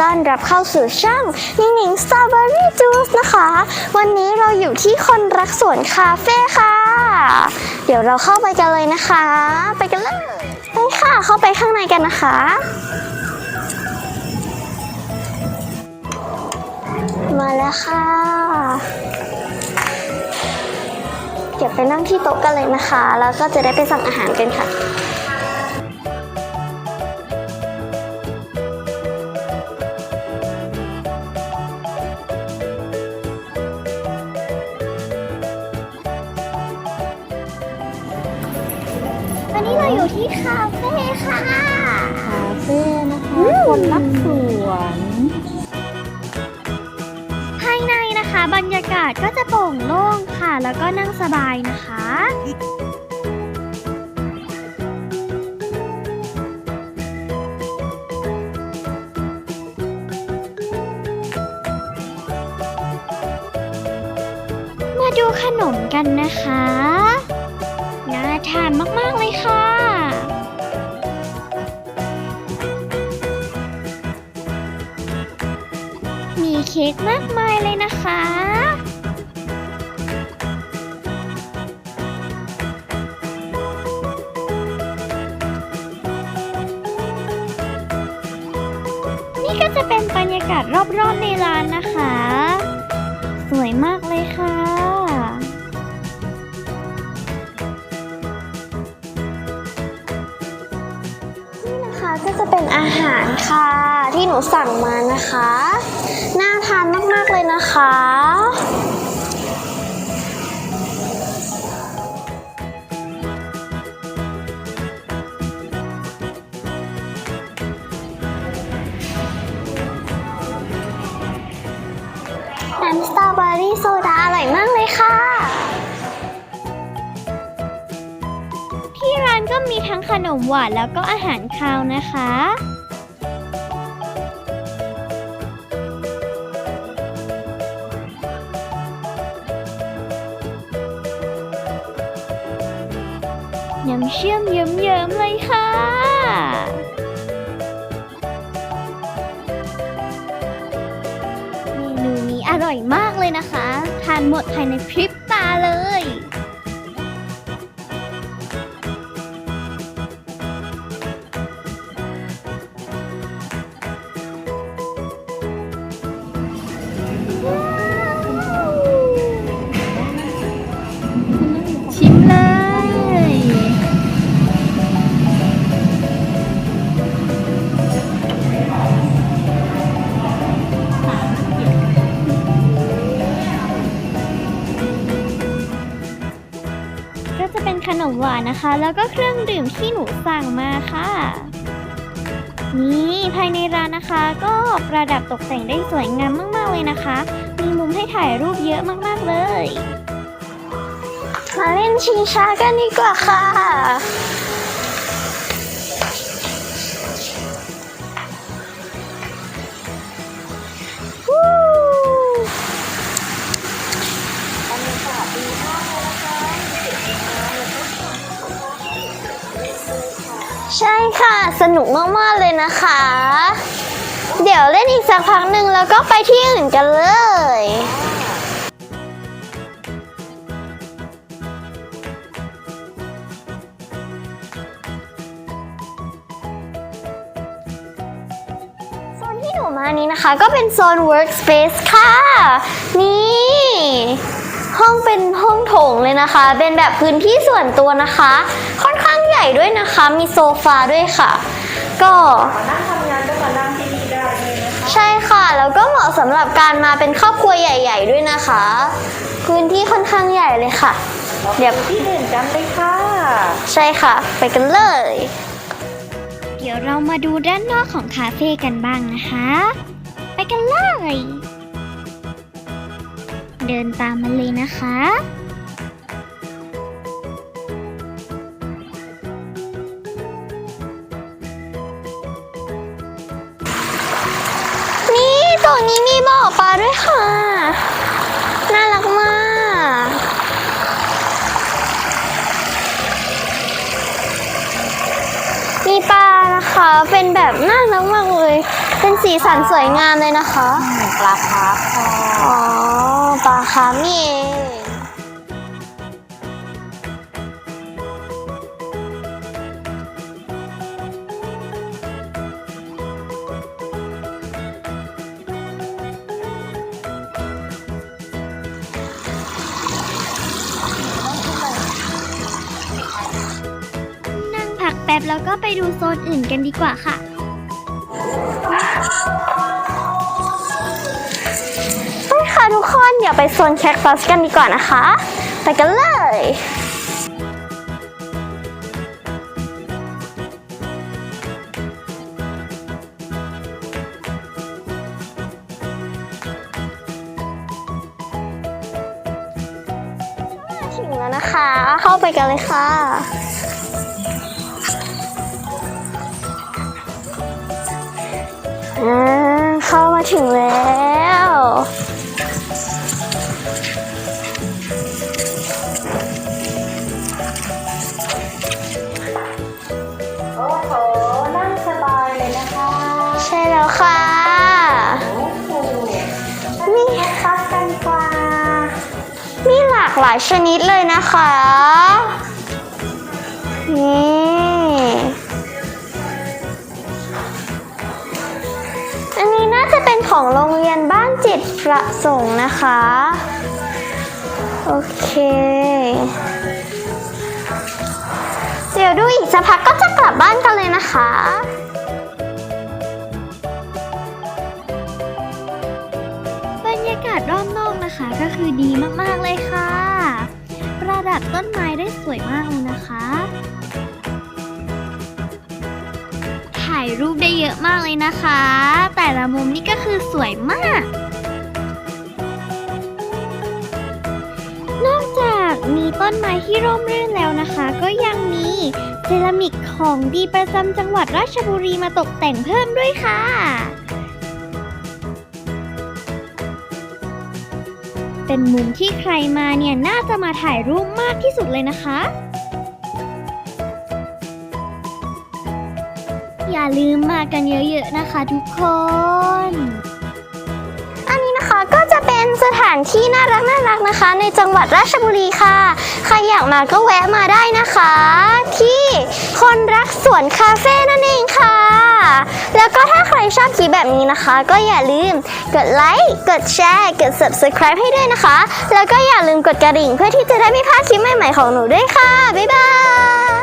ต้อนรับเข้าสู่ช่องนิงนิงสตรอเบอรี่จูสนะคะ วันนี้เราอยู่ที่คนรักสวนคาเฟ่ค่ะ เดี๋ยวเราเข้าไปกันเลยนะคะ ไปกันเลยไปค่ะเข้าไปข้างในกันนะคะ มาแล้วค่ะ เดี๋ยวไปนั่งที่โต๊ะกันเลยนะคะ แล้วก็จะได้ไปสั่งอาหารกันค่ะ นนี้เราอยู่ที่คาเฟ่ค่ะ คาเฟ่นะคะอืมคนรักสวนภายในนะคะบรรยากาศก็จะโปร่งโล่งค่ะ แล้วก็นั่งสบายนะคะมาดูขนมกันนะคะ น่าทานมากๆเลย ค่ะ มีเค้กมากมายเลยนะคะ นี่ก็จะเป็นบรรยากาศรอบๆในร้านนะคะ สวยมากเลยค่ะ ก็จะเป็นอาหารค่ะ ที่หนูสั่งมานะคะ น่าทานมาก ๆ เลยนะคะน้ำสตรอเบอรี่โซดาอร่อยมากเลยค่ะ ร้านก็มีทั้งขนมหวานแล้วก็อาหารคาวนะคะ น้ำเชื่อมเยิ้มๆเลยค่ะเมนูนี้อร่อยมากเลยนะคะ ทานหมดภายในพริบ มหวานนะคะ แล้วก็เครื่องดื่มที่หนูสั่งมาค่ะ นี่ภายในร้านนะคะ ก็ประดับตกแต่งได้สวยงามมาก ๆ เลยนะคะ มีมุมให้ถ่ายรูปเยอะมาก ๆ เลย มาเล่นชิงช้ากันดีกว่าค่ะวู้ ใช่ค่ะ สนุกมาก ๆ เลยนะคะ เดี๋ยวเล่นอีกสักพักหนึ่งแล้วก็ไปที่อื่นกันเลยโซนที่หนูมานี้นะคะ ก็เป็นโซน workspace ค่ะ นี่ ห้องเป็นห้องโถงเลยนะคะ เป็นแบบพื้นที่ส่วนตัวนะคะ ค่อนข้างใหญ่ด้วยนะคะ มีโซฟาด้วยค่ะ ก็มานั่งทำงานก็มานั่งที่นี่ได้เลยนะคะใช่ค่ะ แล้วก็เหมาะสำหรับการมาเป็นครอบครัวใหญ่ ๆ ด้วยนะคะ พื้นที่ค่อนข้างใหญ่เลยค่ะ เดี๋ยวที่อื่นกันเลยค่ะ ใช่ค่ะ ไปกันเลย เดี๋ยวเรามาดูด้านนอกของคาเฟ่กันบ้างนะคะ ไปกันเลย เดินตามมาเลยนะคะนี่ตรงนี้มีบ่อปลาด้วยค่ะ น่ารักมาก มีปลานะคะ เป็นแบบน่ารักมากเลย เป็นสีสันสวยงามเลยนะคะ ปลาคาร์ฟค่ะอ๋อ ปลาคาร์ฟนี่เองนั่งพักแป๊บแล้วก็ไปดูโซนอื่นกันดีกว่าค่ะ ทุกคนเดี๋ยวไปโซนแคคตัสกันดีกว่านะคะ ไปกันเลยถึงแล้วนะคะ เข้าไปกันเลยค่ะเข้ามาถึงแล้ว หลายชนิดเลยนะคะนี่อันนี้น่าจะเป็นของโรงเรียนบ้านจิตประสงค์นะคะ โอเค เดี๋ยวดูอีกสักพักก็จะกลับบ้านกันเลยนะคะบรรยากาศรอบนอกนะคะก็คือดีมาก ๆ เลยค่ะ ประดับต้นไม้ได้สวยมากเลยนะคะ ถ่ายรูปได้เยอะมากเลยนะคะ แต่ละมุมนี่ก็คือสวยมาก นอกจากมีต้นไม้ที่ร่มรื่นแล้วนะคะ ก็ยังมีเซรามิกของดีประจำจังหวัดราชบุรีมาตกแต่งเพิ่มด้วยค่ะ เป็นมุมที่ใครมาเนี่ยน่าจะมาถ่ายรูปมากที่สุดเลยนะคะ อย่าลืมมากันเยอะๆนะคะทุกคน อันนี้นะคะก็จะเป็นสถานที่น่ารักน่ารักนะคะ ในจังหวัดราชบุรีค่ะ ใครอยากมาก็แวะมาได้นะคะ ที่คนรักสวนคาเฟ่นั่นเองค่ะ แล้วก็ถ้าใครชอบคลิปแบบนี้นะคะ ก็อย่าลืมกดไลค์ กดแชร์ กด subscribe ให้ด้วยนะคะ แล้วก็อย่าลืมกดกระดิ่งเพื่อที่จะได้ไม่พลาดคลิปใหม่ๆของหนูด้วยค่ะ บ๊ายบาย